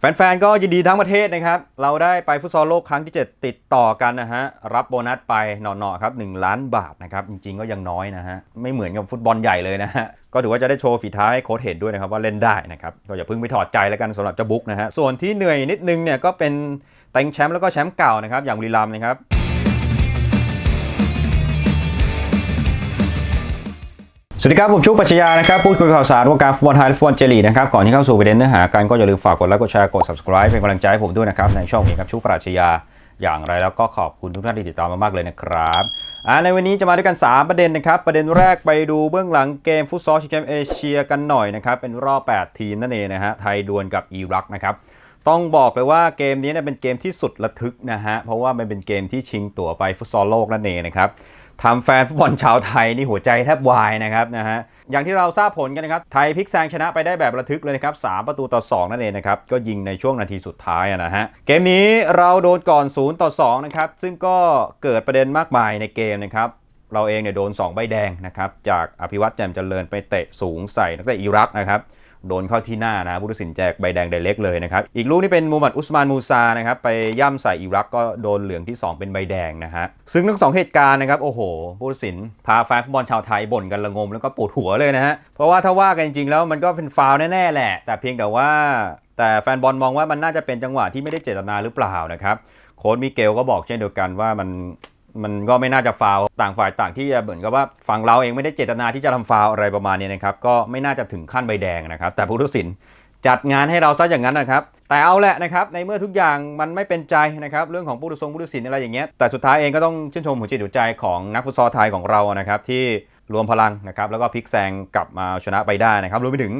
แฟนๆ ก็ยินดีทั้งประเทศนะครับ เราได้ไปฟุตซอลโลกครั้งที่ 7 ติดต่อกันนะฮะ รับโบนัสไปหน่อๆ ครับ 1 ล้านบาทนะครับ จริงๆ ก็ยังน้อยนะฮะ ไม่เหมือนกับฟุตบอลใหญ่เลยนะฮะ ก็ถือว่าจะได้โชว์ฝีเท้าให้โค้ชเห็นด้วยนะครับ ว่าเล่นได้นะครับ ก็อย่าเพิ่งไปถอดใจแล้วกันสำหรับเจ้าบุ๊กนะฮะ ส่วนที่เหนื่อยนิดนึงเนี่ยก็เป็นแตงแชมป์แล้วก็แชมป์เก่านะครับอย่างบุรีรัมย์นะครับ สวัสดีครับ ผมชุกปัชญานะครับ พูดคุยข่าวสารวงการฟุตบอลไทยและฟุตบอลเจลีนะครับ ก่อนที่เข้าสู่ประเด็นเนื้อหากันก็อย่าลืมฝากกดไลค์กดแชร์กด subscribe เป็นกำลังใจให้ผมด้วยนะครับ ในช่องนี้ครับชุกปัชญาอย่างไรแล้วก็ขอบคุณทุกท่านที่ติดตามมามากเลยนะครับในวันนี้จะมาด้วยกัน 3 ประเด็นนะครับ ประเด็นแรกไปดูเบื้องหลังเกมฟุตซอลชิงแชมป์เอเชียกันหน่อยนะครับเป็นรอบ 8 ทีมนั่นเองนะฮะไทยดวลกับอิรักนะครับต้องบอกเลยว่าเกมนี้เนี่ยเป็นเกมที่สุดระทึกนะฮะเพราะว่ามันเป็นเกมที่ชิงตั๋วไปฟุตซอลโลกนั่นเองนะครับ ทำแฟนฟุตบอลชาวไทยนี่หัวใจแทบวายนะครับนะฮะอย่างที่เราทราบผลกันนะครับ ไทยพลิกแซงชนะไปได้แบบระทึกเลยนะครับ 3 ประตูต่อ 2 นั่นเองนะครับ ก็ยิงในช่วงนาทีสุดท้ายนะฮะ เกมนี้เราโดนก่อน 0 ต่อ 2 นะครับ ซึ่งก็เกิดประเด็นมากมายในเกมนะครับ เราเองเนี่ยโดน 2 ใบแดงนะครับ จากอภิวัตแจ่มเจริญไปเตะสูงใส่นักเตะอิรักนะครับ โดนเข้าที่หน้านะผู้ตัดสินแจกใบแดงไดเล็กเลยนะครับ อีกลูกนี่เป็นมูฮัมหมัดอุสมานมูซานะครับไปย่ำใส่อิรักก็โดนเหลืองที่ 2 เป็นใบแดงนะฮะซึ่งทั้งสองเหตุการณ์นะครับโอ้โหผู้ตัดสินพาแฟนฟุตบอลชาวไทยบ่นกันระงมแล้วก็ปวดหัวเลยนะฮะเพราะว่าถ้าว่ากันจริงๆแล้วมันก็เป็นฟาวแน่ๆแหละ แต่เพียงแต่ว่าแต่แฟนบอลมองว่ามันน่าจะเป็นจังหวะที่ไม่ได้เจตนาหรือเปล่านะครับโค้ชมิเกลก็บอกเช่นเดียวกันว่ามัน มันก็ไม่น่าจะฟาวต่างฝ่ายต่างที่จะเหมือนกับว่าฝั่งเราเองไม่ได้เจตนาที่จะทำฟาวอะไรประมาณนี้นะครับก็ไม่น่าจะถึงขั้นใบแดงนะครับ แต่ผู้ตัดสินจัดงานให้เราซะอย่างนั้นนะครับ แต่เอาแหละนะครับ ในเมื่อทุกอย่างมันไม่เป็นใจนะครับ เรื่องของผู้ตัดสินผู้ตัดสินอะไรอย่างเงี้ย แต่สุดท้ายเองก็ต้องชื่นชมหัวจิตหัวใจของนักฟุตซอลไทยของเรานะครับที่รวมพลังนะครับแล้วก็พลิกแซงกลับมาชนะไปได้นะครับรวมไปถึง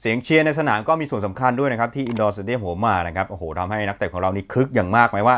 เสียงเชียร์ในสนามก็มีส่วนสำคัญด้วยนะครับที่อินดอร์สเตเดียมหัวมานะครับโอ้โหทำให้นักเตะของเรานี่คึกอย่างมากไหมว่า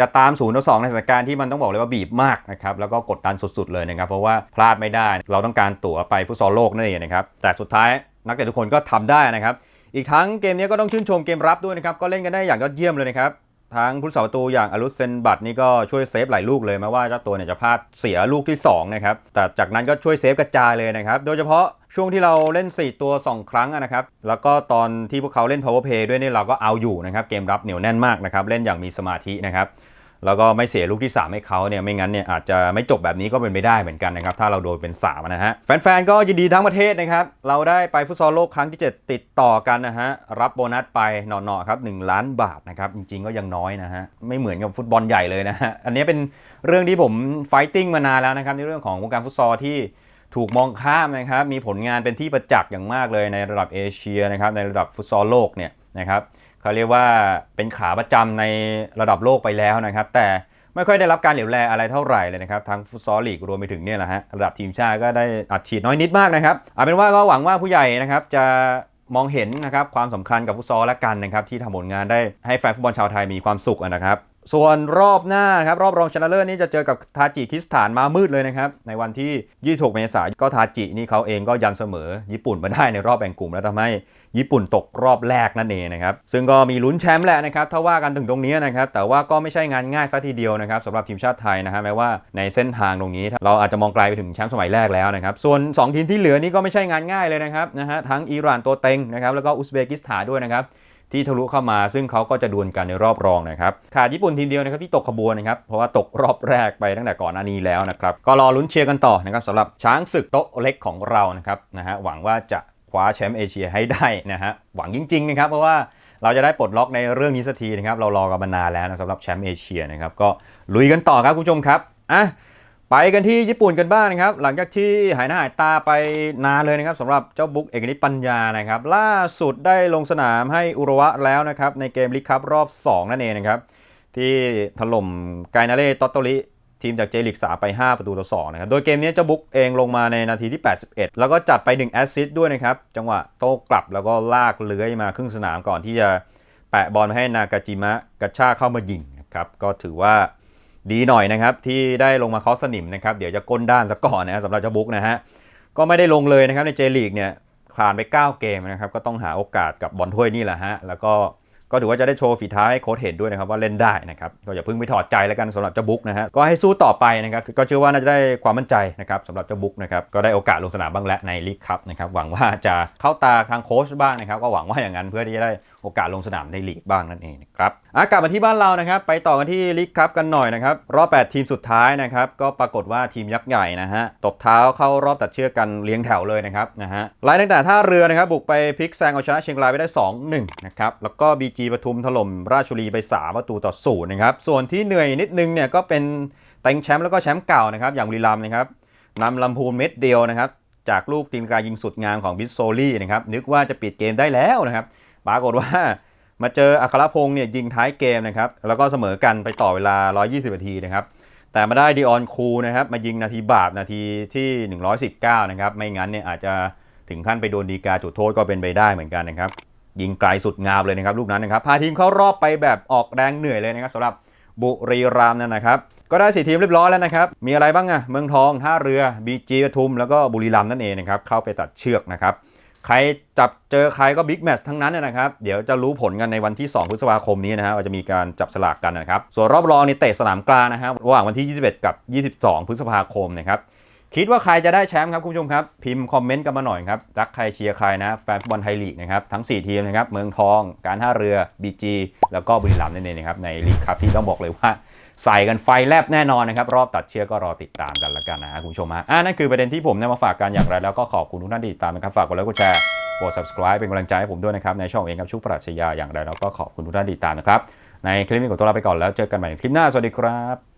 จะตาม0ูนย์ต่อสในสถานการณ์ที่มันต้องบอกเลยว่าบีบมากนะครับแล้วก็กดดันสุดๆเลยนะครับเพราะว่าพลาดไม่ได้ เราต้องการตั๋วไปฟุตซอลโลกนั่นเองนะครับแต่สุดท้ายนักเตะทุกคนก็ทำได้นะครับอีกทั้งเกมนี้ก็ต้องชื่นชมเกมรับด้วยนะครับก็เล่นกันได้อย่างยอดเยี่ยมเลยนะครับ ทั้งผู้สาประตูอย่างอลุสเซนบัตนี่ก็ช่วยเซฟหลายลูกเลยแม้ว่าเจ้าตัวเนี่ยจะพลาดเสียลูกที่สองนะครับแต่จากนั้นก็ช่วยเซฟกระจายเลยนะครับโดยเฉพาะช่วงที่เราเล่น 4 ตัว 2 ครั้งนะครับ แล้วก็ตอนที่พวกเขาเล่น power play ด้วยนี่เราก็เอาอยู่นะครับ เกมรับเหนียวแน่นมากนะครับ เล่นอย่างมีสมาธินะครับ แล้วก็ไม่เสียลูกที่ 3 ให้เขาเนี่ยไม่งั้นเนี่ยอาจจะไม่จบแบบนี้ก็เป็นไปได้เหมือนกันนะครับ ถ้าเราโดนเป็น3นะฮะแฟนๆก็ยินดีทั้งประเทศนะครับ เราได้ไปฟุตซอลโลกครั้งที่ 7 ติดต่อกันนะฮะรับโบนัสไปหน่อๆครับ1ล้านบาทนะครับจริงๆก็ยังน้อยนะฮะไม่เหมือนกับฟุตบอลใหญ่เลยนะฮะอันนี้เป็นเรื่องที่ผมไฟติ้งมานานแล้วนะครับในเรื่องของวงการฟุตซอลที่ถูกมองข้ามนะครับมีผลงานเป็นที่ประจักษ์อย่างมากเลยในระดับเอเชียนะครับในระดับฟุตซอลโลกเนี่ยนะครับ เขาเรียกว่าเป็นขาประจำในระดับโลกไปแล้วนะครับ แต่ไม่ค่อยได้รับการเหลียวแลอะไรเท่าไหร่เลยนะครับทั้งฟุตซอลลีกรวมไปถึงเนี่ยแหละฮะระดับทีมชาติก็ได้อัดฉีดน้อยนิดมากนะครับเอาเป็นว่าก็หวังว่าผู้ใหญ่นะครับจะมองเห็นนะครับความสำคัญกับฟุตซอลและกันนะครับที่ทำผลงานได้ให้แฟนฟุตบอลชาวไทยมีความสุขนะครับ ส่วนรอบหน้าครับรอบรองชนะเลิศนี่จะเจอกับทาจิคิสถานมามืดเลยนะครับ ในวันที่ 26 เมษายนก็ทาจินี่เขาเองก็ยันเสมอ ญี่ปุ่นมาได้ในรอบแบ่งกลุ่มแล้วทำให้ญี่ปุ่นตกรอบแรกนั่นเองนะครับ ซึ่งก็มีลุ้นแชมป์แหละนะครับถ้าว่ากันถึงตรงนี้นะครับ แต่ว่าก็ไม่ใช่งานง่ายซะทีเดียวนะครับสำหรับทีมชาติไทยนะฮะแม้ว่าในเส้นทางตรงนี้ เราอาจจะมองไกลไปถึงแชมป์สมัยแรกแล้วนะครับ ส่วน 2 ทีมที่เหลือนี่ก็ไม่ใช่งานง่ายเลยนะครับนะฮะทั้งอิหร่านตัวเต็งนะครับแล้วก็อุซเบกิสถานด้วยนะครับ ที่ทะลุเข้ามา ซึ่งเขาก็จะดวลกันในรอบรองนะครับขาดญี่ปุ่นทีมเดียวนะครับที่ตกขบวนนะครับเพราะว่าตกรอบแรกไปตั้งแต่ก่อนหน้านี้แล้วนะครับก็รอลุ้นเชียร์กันต่อนะครับสำหรับช้างศึกโต๊ะเล็กของเรานะครับนะฮะหวังว่าจะคว้าแชมป์เอเชียให้ได้นะฮะหวังจริงๆนะครับเพราะว่าเราจะได้ปลดล็อกในเรื่องนี้สักทีนะครับเรารอกันมานานแล้วนะสำหรับแชมป์เอเชียนะครับก็ลุยกันต่อครับคุณผู้ชมครับอะ ไปกันที่ญี่ปุ่นกันบ้างนะครับ หลังจากที่หายหน้าหายตาไปนานเลยนะครับสำหรับเจ้าบุ๊กเอกนิตปัญญานะครับ ล่าสุดได้ลงสนามให้อุระวะแล้วนะครับ ในเกมลีกคัพรอบ 2 นั่นเองนะครับ ที่ถล่มไกนาเล่ตอตโตริทีมจากเจลิก3ไป 5 ประตูต่อ2นะครับ โดยเกมนี้เจ้าบุ๊กเองลงมาในนาทีที่ 81 แล้วก็จัดไป 1 แอสซิสต์ด้วยนะครับ จังหวะโต้กลับแล้วก็ลากเลื้อยมาครึ่งสนามก่อนที่จะแปะบอลให้นากาจิมะกระชากเข้ามายิงนะครับก็ถือว่า ดีหน่อยนะครับ ที่ได้ลงมาเคาะสนิมนะครับ เดี๋ยวจะก้นด้านซะก่อนนะสำหรับเจ้าบุ๊กนะฮะก็ไม่ได้ลงเลยนะครับในเจลีกเนี่ยผ่านไป 9 เกมนะครับ ก็ต้องหาโอกาสกับบอลถ้วยนี่แหละฮะแล้วก็ก็ถือว่าจะได้โชว์ฝีเท้าให้โค้ชเห็นด้วยนะครับว่าเล่นได้นะครับก็อย่าเพิ่งไปถอดใจแล้วกันสำหรับเจ้าบุ๊กนะฮะก็ให้สู้ต่อไปนะครับก็เชื่อว่าน่าจะได้ความมั่นใจนะครับสำหรับเจ้าบุ๊กนะครับก็ได้โอกาสลงสนามบ้างแล้วในลีกคัพนะครับหวังว่าจะเข้าตาทางโค้ชบ้างนะครับก็หวังว่าอย่างนั้นเพื่อที่จะได้ โอกาสลงสนามในลีกบ้างนั่นเองนะครับอะกลับมาที่บ้านเรานะครับ ไปต่อกันที่ลีกคัพกันหน่อยนะครับ รอบ 8 ทีมสุดท้ายนะครับ ก็ปรากฏว่าทีมยักษ์ใหญ่นะฮะ ตบเท้าเข้ารอบตัดเชือกกันเลี้ยงแถวเลยนะครับนะฮะไล่ตั้งแต่ท่าเรือนะครับ บุกไปพลิกแซงเอาชนะเชียงรายไปได้ 2-1 นะครับ แล้วก็ BG ปทุมถล่มราชบุรีไป3ประตูต่อศูนย์นะครับ ส่วนที่เหนื่อยนิดนึงเนี่ยก็เป็นเต็งแชมป์แล้วก็แชมป์เก่านะครับอย่างบุรีรัมย์นะครับนำลำพูนเม็ดเดียวนะครับจากลูกตีนกายิงสุดงามของบิสโซลี่นะครับนึกว่าจะปิดเกมได้แล้วนะครับ ปรากฏว่ามาเจออัครพงศ์เนี่ยยิงท้ายเกมนะครับ แล้วก็เสมอกันไปต่อเวลา 120 นาทีนะครับ แต่มาได้ดิออนคูนะครับมายิงนาทีบาปนาทีที่ 119 นะครับ ไม่งั้นเนี่ยอาจจะถึงขั้นไปโดนดีกาจุดโทษก็เป็นไปได้เหมือนกันนะครับ ยิงไกลสุดงามเลยนะครับลูกนั้นนะครับ พาทีมเข้ารอบไปแบบออกแรงเหนื่อยเลยนะครับสำหรับบุรีรัมย์นั่นนะครับก็ได้สี่ทีมเรียบร้อยแล้วนะครับ มีอะไรบ้างอะเมืองทอง ท่าเรือ บีจีปทุม แล้วก็บุรีรัมย์นั่นเองนะครับ เข้าไปตัดเชือกนะครับ ใครจับเจอใครก็บิ๊กแมตช์ทั้งนั้นนะครับ เดี๋ยวจะรู้ผลกันในวันที่ 2 พฤษภาคมนี้นะฮะว่าจะมีการจับสลากกันนะครับ ส่วนรอบรองในเตะสนามกลางนะฮะระหว่างวันที่ 21 กับ 22 พฤษภาคมนะครับ คิดว่าใครจะได้แชมป์ครับคุณผู้ชมครับ พิมพ์คอมเมนต์กันมาหน่อยครับรักใครเชียร์ใครนะแฟนฟุตบอลไทยลีกนะครับทั้ง 4 ทีมนะครับเมืองทอง การท่าเรือ BG แล้วก็บุรีรัมย์นั่นเองนะครับในลีกครับที่ต้องบอกเลยว่าใส่กันไฟแลบแน่นอนนะครับ รอบตัดเชือกก็รอติดตามกันละกันนะคุณผู้ชมฮะอ่านั่นคือประเด็นที่ผมนำมาฝากกันอย่างไรแล้วก็ขอบคุณทุกท่านที่ติดตามนะครับฝากกดไลค์กดแชร์กด subscribe เป็นกำลังใจให้ผมด้วยนะครับในช่องเองครับชุกปรัชญาอย่างไรแล้วก็ขอบคุณทุกท่านที่ติดตามนะครับในคลิปนี้ขอตัวลาไปก่อนแล้วเจอกันใหม่ในคลิปหน้าสวัสดีครับ